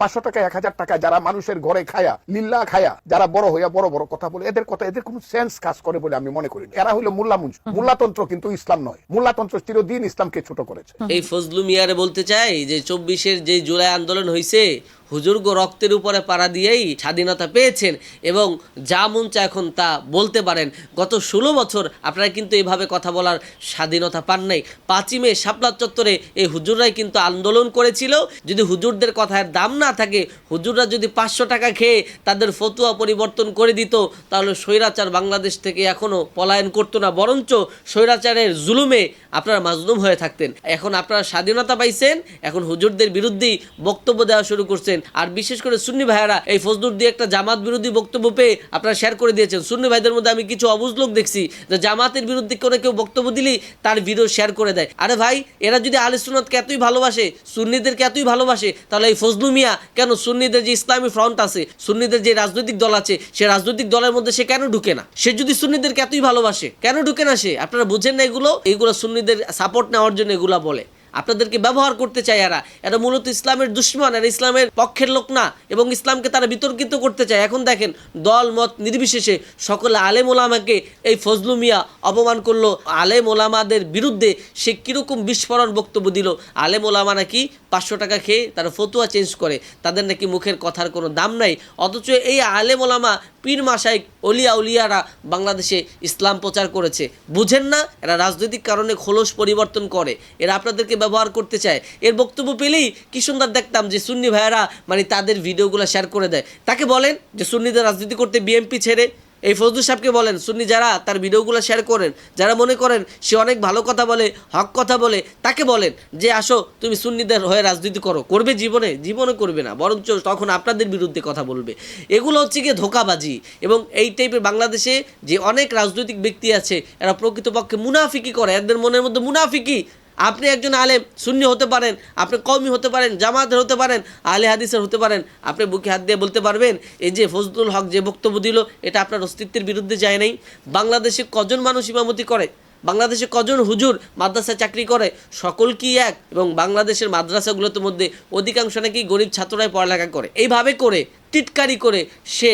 পাঁচশো টাকা এক হাজার টাকা যারা মানুষের ঘরে খায়া লিল্লা খায়া যারা বড় হইয়া বড় বড় কথা বলে এদের কথা এদের কোনো সেন্স কাজ করে বলে আমি মনে করি না। এরা হলো মোল্লা মুঞ্জ মোল্লাতন্ত্র কিন্তু ইসলাম নয়। মোল্লাতন্ত্র চিরদিন ইসলামকে ছোট করেছে। এই ফজলু মিয়ারে বলতে চাই যে চব্বিশের যে জুলাই আন্দোলন হয়েছে হুজুর্গ রক্তের উপরে পাড়া দিয়েই স্বাধীনতা পেয়েছেন এবং যা মন চা এখন তা বলতে পারেন। গত ষোলো বছর আপনারা কিন্তু এভাবে কথা বলার স্বাধীনতা পান নাই। পাঁচই মে শাপলা চত্বরে এই হুজুররাই কিন্তু আন্দোলন করেছিল। যদি হুজুরদের কথার দাম না থাকে, হুজুররা যদি পাঁচশো টাকা খেয়ে তাদের ফতুয়া পরিবর্তন করে দিত, তাহলে স্বৈরাচার বাংলাদেশ থেকে এখনও পলায়ন করতো না। বরঞ্চ স্বৈরাচারের জুলুমে আপনারা মাজলুম হয়ে থাকতেন। এখন আপনারা স্বাধীনতা পাইছেন, এখন হুজুরদের বিরুদ্ধেই বক্তব্য দেওয়া শুরু করছেন। আর বিশেষ করে সুন্নি ভাইয়ারা এই ফজলুর দিয়ে একটা জামাত বিরোধী বক্তব্য পেয়ে আপনারা শেয়ার করে দিয়েছেন। সুন্নি ভাইদের মধ্যে আমি কিছু অবুজ লোক দেখছি যে জামাতের বিরুদ্ধে করে কেউ বক্তব্য দিলেই তার ভিডিও শেয়ার করে দেয়। আরে ভাই, এরা যদি আলী সুন্নতকে এতই ভালোবাসে, সুন্নিদেরকে এতই ভালোবাসে, তাহলে এই ফজলু মিয়া কেন সুন্নিদের যে ইসলামী ফ্রন্ট আছে, সুন্নিদের যে রাজনৈতিক দল আছে, সে রাজনৈতিক দলের মধ্যে সে কেন ঢুকে না? সে যদি সুন্নিদেরকে এতই ভালোবাসে, কেন ঢুকে না সে? আপনারা বুঝেন না এগুলো? এগুলো সুন্নিদের সাপোর্ট নেওয়ার জন্য এগুলা বলে। আপনাদেরকে ব্যবহার করতে চায় এরা। এরা মূলত ইসলামের দুশ্মন আর ইসলামের পক্ষের লোক না এবং ইসলামকে তারা বিতর্কিত করতে চায়। এখন দেখেন, দল, মত নির্বিশেষে সকলে আলেম ওলামাকে এই ফজলু মিয়া অপমান করল। আলেম ওলামাদের বিরুদ্ধে সে কীরকম বিস্ফোরণ বক্তব্য দিল? আলেম ওলামা নাকি পাঁচশো টাকা খেয়ে তারা ফতুয়া চেঞ্জ করে। তাদের নাকি মুখের কথার কোনো দাম নাই। অথচ এই আলেম ওলামা পীর মাসাই অলিয়া উলিয়ারা বাংলাদেশে ইসলাম প্রচার করেছে। বুঝেন না, এরা রাজনৈতিক কারণে খোলস পরিবর্তন করে। এরা আপনাদেরকে ব্যবহার করতে চায়। এর বক্তব্য পেলেই কি সুন্দর দেখতাম যে সুন্নি ভাইয়েরা মানে তাদের ভিডিওগুলো শেয়ার করে দেয়। তাকে বলেন যে সুন্নিদের রাজনীতি করতে বিএমপি ছেড়ে। এই ফজলু সাহেবকে বলেন, সুন্নি যারা তার ভিডিওগুলো শেয়ার করেন, যারা মনে করেন সে অনেক ভালো কথা বলে, হক কথা বলে, তাকে বলেন যে, আসো, তুমি সুন্নিদের হয়ে রাজনীতি করো। করবে জীবনে জীবনে করবে না। বরঞ্চ তখন আপনাদের বিরুদ্ধে কথা বলবে। এগুলো হচ্ছে গিয়ে ধোকাবাজি। এবং এই টাইপের বাংলাদেশে যে অনেক রাজনৈতিক ব্যক্তি আছে, এরা প্রকৃতপক্ষে মুনাফিকি করে। এদের মনের মধ্যে মুনাফিকি আপনি একজন আলেম শূন্য হতে পারেন, আপনি কমই হতে পারেন, জামাতের হতে পারেন আলে হাদিসের হতে পারেন, আপনি বুকে হাত দিয়ে বলতে পারবেন, এই যে ফজলুল হক যে বক্তব্য দিল, এটা আপনার অস্তিত্বের বিরুদ্ধে যায় নাই। বাংলাদেশে কজন মানুষ ইমামতি করে? বাংলাদেশে কজন হুজুর মাদ্রাসায় চাকরি করে? সকল কি এক? এবং বাংলাদেশের মাদ্রাসাগুলোর মধ্যে অধিকাংশ নাকি গরিব ছাত্ররাই পড়ালেখা করে। এইভাবে করে টিটকারি করে সে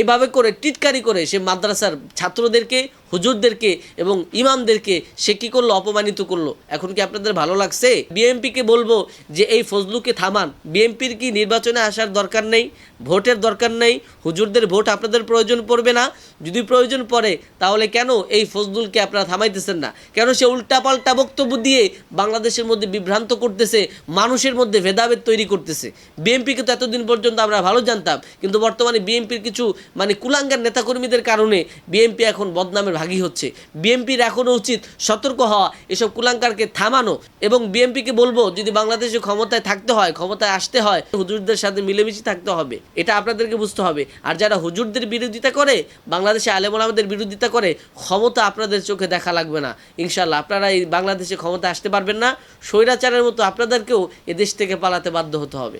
এভাবে করে টিটকারি করে সে মাদ্রাসার ছাত্রদেরকে, হুজুরদেরকে এবং ইমামদেরকে সে কী করল? অপমানিত করল। এখন কি আপনাদের ভালো লাগছে? বিএমপিকে বলব যে এই ফজলুকে থামান। বিএমপির কি নির্বাচনে আসার দরকার নেই? ভোটের দরকার নেই? হুজুরদের ভোট আপনাদের প্রয়োজন পড়বে না? যদি প্রয়োজন পড়ে, তাহলে কেন এই ফজলুলকে আপনারা থামাইতেছেন না? কেন সে উল্টাপাল্টা বক্তব্য দিয়ে বাংলাদেশের মধ্যে বিভ্রান্ত করতেছে, মানুষের মধ্যে ভেদাভেদ তৈরি করতেছে? বিএনপিকে তো এতদিন পর্যন্ত আমরা ভালো জানতাম। কিন্তু বর্তমানে বিএনপির কিছু মানে কুলাঙ্গার নেতাকর্মীদের কারণে বিএনপি এখন বদনামের ভাগী হচ্ছে। বিএনপির এখনও উচিত সতর্ক হওয়া, এসব কুলাঙ্কারকে থামানো এবং বিএনপিকে বলব, যদি বাংলাদেশে ক্ষমতায় থাকতে হয়, ক্ষমতায় আসতে হয়, হুজুরদের সাথে মিলেমিশে থাকতে হবে। এটা আপনাদেরকে বুঝতে হবে। আর যারা হুজুরদের বিরোধিতা করে, বাংলাদেশে আলেমন আমাদের বিরোধিতা করে, ক্ষমতা আপনাদের চোখে দেখা লাগবে না। ইনশাল্লাহ আপনারা এই বাংলাদেশে ক্ষমতা আসতে পারবেন না। স্বৈরাচারের মতো আপনাদেরকেও এদেশ থেকে পালাতে বাধ্য হতে হবে।